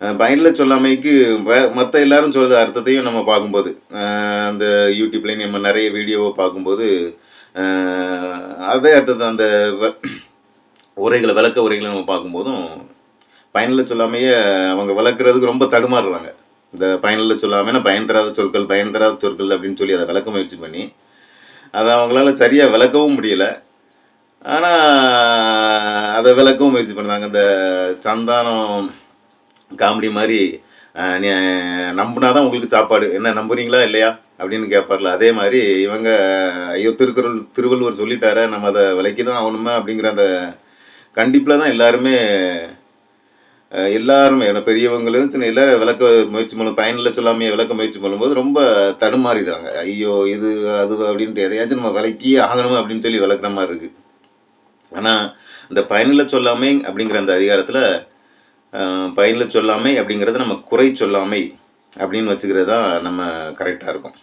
பயனில் சொல்லாமைக்கு மற்ற எல்லாரும் சொல்கிற அர்த்தத்தையும் நம்ம பார்க்கும்போது அந்த யூடியூப்லேயும் நம்ம நிறைய வீடியோவை பார்க்கும்போது அதே அர்த்தத்தை அந்த வ- உரைகளை விளக்க உரைகளை நம்ம பார்க்கும்போதும் பயனில் சொல்லாமையே அவங்க விளக்குறதுக்கு ரொம்ப தடுமாறுறாங்க. இந்த பயனில் சொல்லாமல் பயன் தராத சொற்கள் பயன் தராத சொற்கள் அப்படின்னு சொல்லி அதை விளக்க முயற்சி பண்ணி அதை அவங்களால சரியாக விளக்கவும் முடியல. ஆனால் அதை விளக்கவும் முயற்சி பண்ணுறாங்க இந்த சந்தானம் காமெடி மாதிரி அஹ், நீ தான் உங்களுக்கு சாப்பாடு. என்ன நம்புறீங்களா இல்லையா? அப்படின்னு கேட்பார்ல அதே மாதிரி இவங்க ஐயோ திருக்குறள் திருவள்ளுவர் சொல்லிட்டார நம்ம அதை விலைக்கு தான் ஆகணுமே அப்படிங்கிற அந்த கண்டிப்பில் தான் எல்லாருமே எல்லாருமே பெரியவங்களும் சின்ன எல்லாரும் விளக்க முயற்சி பண்ணும் பயனில் சொல்லாமையே விளக்க முயற்சி பண்ணும்போது ரொம்ப தடுமாறிடுவாங்க. ஐயோ இது அது அப்படின்ட்டு எதையாச்சும் நம்ம விலைக்கி ஆகணும் அப்படின்னு சொல்லி விளக்குற மாதிரி இருக்குது ஆனால் இந்த பயனில் சொல்லாமே அப்படிங்கிற அந்த அதிகாரத்தில் பயனில் சொல்லாமை அப்படிங்கிறத நம்ம குறை சொல்லாமை அப்படின்னு வச்சுக்கிறது தான் நம்ம கரெக்டாக இருக்கும்.